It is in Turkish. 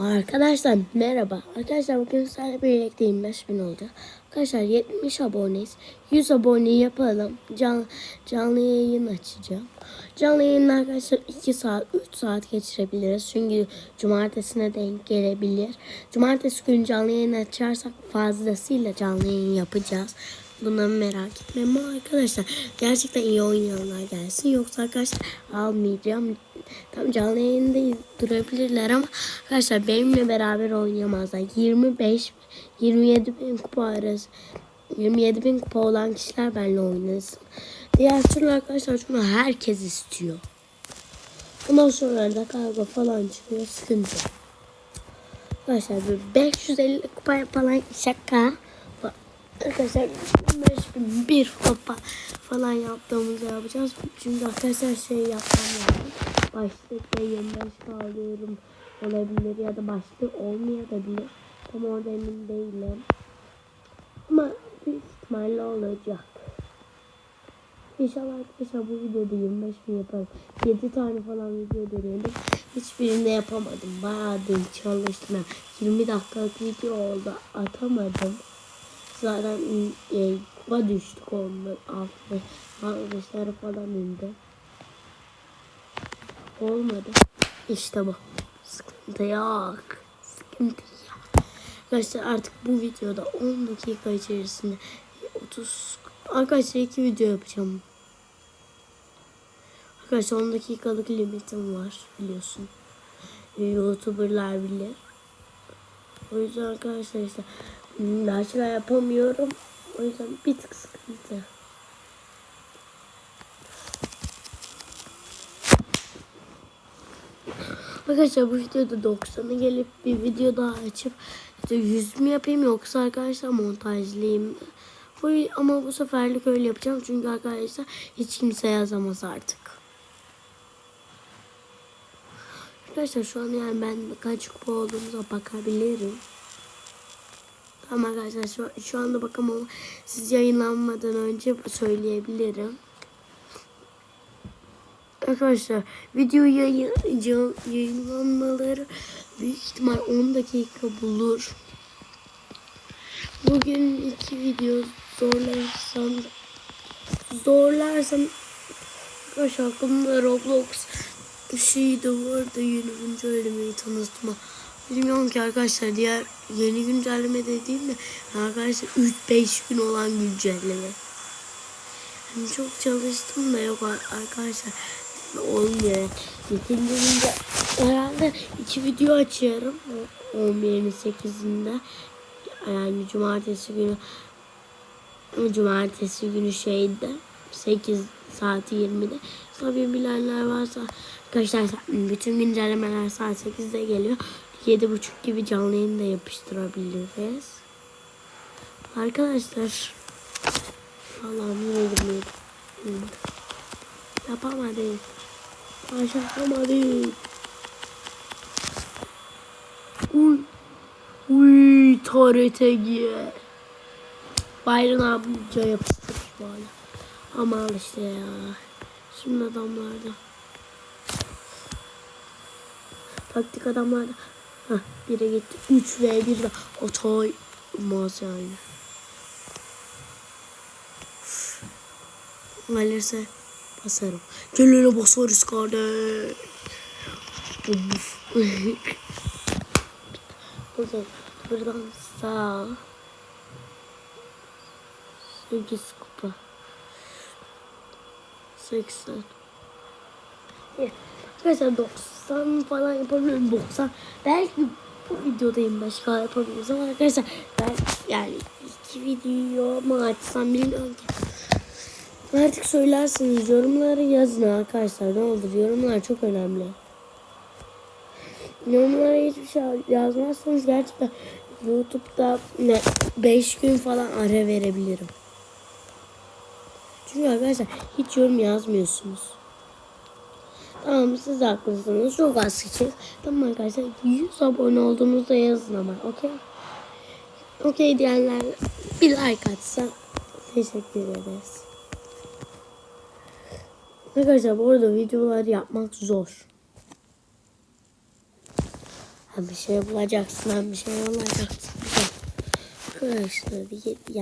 Arkadaşlar merhaba. Arkadaşlar bugün sizlerle birlikte 25 bin oldu. Arkadaşlar 70 aboneyiz. 100 abone yapalım. Can, canlı yayın açacağım. Canlı yayın arkadaşlar 2 saat 3 saat geçirebiliriz. Çünkü cumartesine denk gelebilir. Cumartesi günü canlı yayın açarsak fazlasıyla canlı yayın yapacağız. Bunları merak etmeyin ama arkadaşlar gerçekten iyi oynayanlar gelsin. Yoksa arkadaşlar almayacağım. Tam canlı yayında durabilirler ama arkadaşlar benimle beraber oynayamazlar. 25 27 bin kupa arası 27 bin kupa olan kişiler benimle oynasın. Diğer türlü arkadaşlar şunu herkes istiyor. Ondan sonra da kavga falan çıkıyor sıkıntı. Arkadaşlar böyle 550 kupa falan şaka. Arkadaşlar 5000 bir kupa falan yaptığımızı yapacağız. Çünkü arkadaşlar şey yapmam lazım. Başlıkta 25 alıyorum olabilir ya da başlık olmayabilir. Tam orada emin değilim. Ama büyük ihtimalle olacak. İnşallah arkadaşlar bu videoda 25 bin yaparım. 7 tane falan video denedim. Hiçbirini de yapamadım. Bayağı da çalıştım. 20 dakikalık video oldu. Atamadım. Zaten e, düştük onlar. Altı, altmışları falan indi. Olmadı. İşte bu. Sıkıntı yok. Sıkıntı yok. Arkadaşlar artık bu videoda 10 dakika içerisinde 30 Arkadaşlar iki video yapacağım. Arkadaşlar 10 dakikalık limitim var biliyorsun. Youtuberlar bile. O yüzden arkadaşlar işte daha şeyler yapamıyorum. O yüzden bir tık sıkıntı. Arkadaşlar bu videoda 90'a gelip bir video daha açıp işte 100 mü yapayım yoksa arkadaşlar montajlayayım. Ama bu seferlik öyle yapacağım çünkü arkadaşlar hiç kimse yazamaz artık. Arkadaşlar şu an yani ben kaç kupa olduğumuza bakabilirim. Tamam arkadaşlar şu, şu anda bakamam ama siz yayınlanmadan önce söyleyebilirim. Arkadaşlar video yayın, yayınlanmaları büyük ihtimal 10 dakika bulur. Bugün iki video zorlarsam zorlarsam arkadaşlar aklımda Roblox şey de vardı yeni güncellemeyi tanıtma. Bilmiyorum ki arkadaşlar diğer yeni güncelleme dediğimde arkadaşlar 3-5 gün olan güncelleme. Yani çok çalıştım da yok arkadaşlar olmuyor. Günde herhalde iki video açıyorum. 11'in 8'inde yani cumartesi günü cumartesi günü şeyde 8 saat 20'de tabii bilenler varsa arkadaşlar bütün güncellemeler saat 8'de geliyor. 7.30 gibi canlı yayın da yapıştırabiliriz. Arkadaşlar Allah'ım yine yapamadım başaramadım Uy Uy TRT giye. Bayram amca yapıştırmış bu hala. Ama al işte ya. Şimdi adamlarda. Taktik adamlarda. Hah biri gitti. 3 ve 1 de atay. Olmaz yani. Gelirse basarım. Gelene basarız kardeş. Buradan, buradan sağ. 8 kupa. 80. Arkadaşlar 90 falan yapabilirim. 90. Belki bu videoda 25k yapabiliriz ama arkadaşlar ben yani iki video mu açsam bilmiyorum ki. Artık söylersiniz yorumları yazın arkadaşlar ne olur yorumlar çok önemli. Yorumlara hiçbir şey yazmazsanız gerçekten YouTube'da ne 5 gün falan ara verebilirim. Çünkü arkadaşlar hiç yorum yazmıyorsunuz. Tamam siz haklısınız. Çok az kişi. Tamam arkadaşlar 100 abone olduğunuzda yazın ama okey. Okey diyenler bir like atsa teşekkür ederiz. Arkadaşlar bu arada videolar yapmak zor. Ha bir şey bulacaksın, ha bir şey bulacaksın. Arkadaşlar yet-